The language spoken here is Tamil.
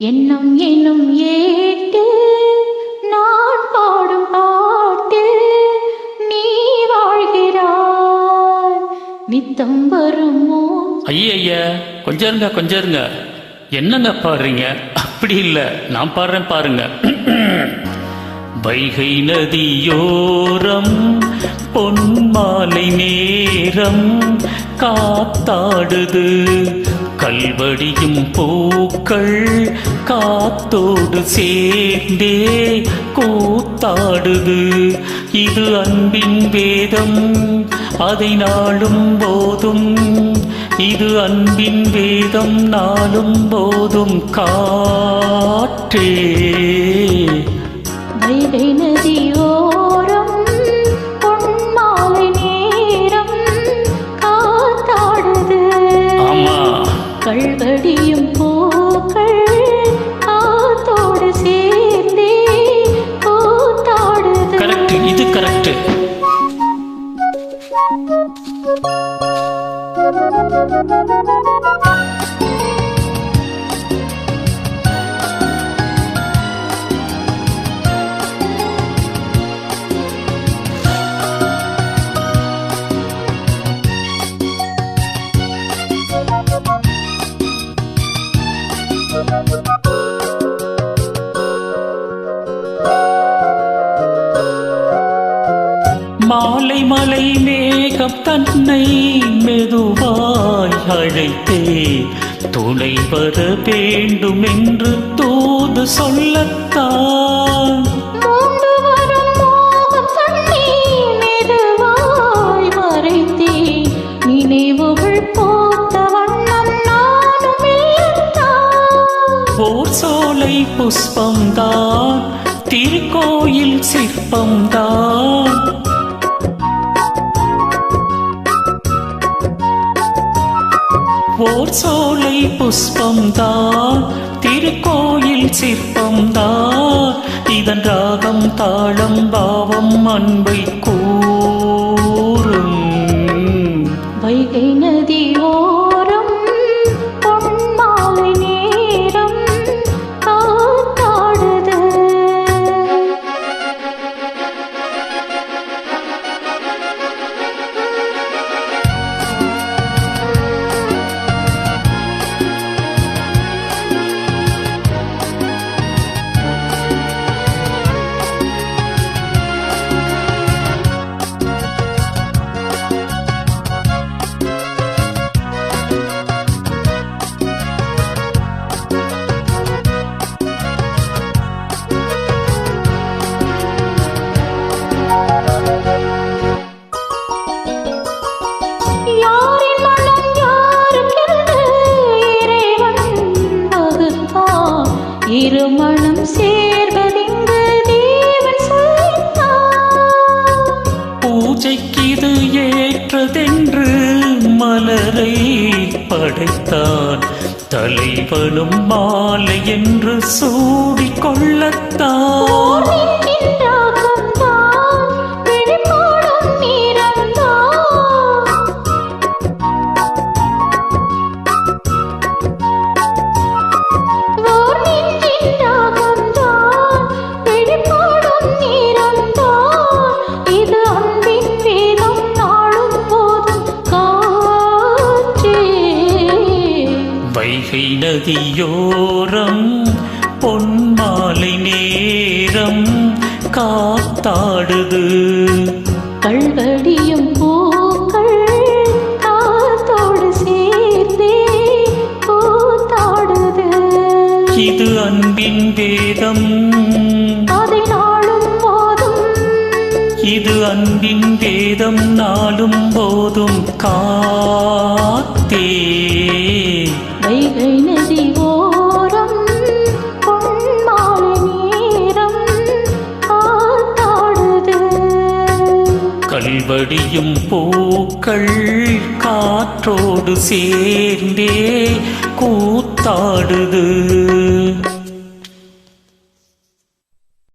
என்னும் என்னும் ஏட்டு நான் பாடும் பாட்டு நீ வாழ்கிறாய். நித்தம் வருமோ ஐய கொஞ்சம் இருங்க கொஞ்சம் இருங்க என்னங்க பாடுறீங்க? அப்படி இல்லை. நான் பாடுறேன் பாருங்க. வைகை நதியோரம் பொன்மாலை நேரம் காத்தாடுது. கல்வடியும் பூக்கள் காத்தோடு சேர்ந்தே கூத்தாடுது. இது அன்பின் வேதம் அதை நாளும் போதும். இது அன்பின் வேதம் நாளும் போதும். காற்றே. தன்னை மெதுவாய் அழைத்தே துணை வர வேண்டும் என்று தூது சொல்லத்தான். சோலை புஷ்பம்தான் திருக்கோயில் சிற்பம்தான். ஓர் சோலை புஷ்பம்தான் திருக்கோயில் சிற்பம்தான். இதன் ராகம் தாளம் பாவம் அன்பை கூறும். வைகை திருமணம் சேர்வதிங்கு தேவன் சொல்லித்தான். பூஜைக்கு ஏற்றதென்று மலரை படைத்தான் தலைவனும் மாலை என்று சூடிக்கொள்ளத்தான் வைகை நதியோரம் பொன்மாலை நேரம் காத்தாடுது. கள்வடியும் பூக்கள் காத்தோடு சேர்ந்தே கூத்தாடுது இது அன்பின் வேதம். அதை நாளும் போதும். இது அன்பின் வேதம். நாளும் போதும் காத்தே. கல்வடியும் பூக்கள் காற்றோடு சேர்ந்தே கூத்தாடுது.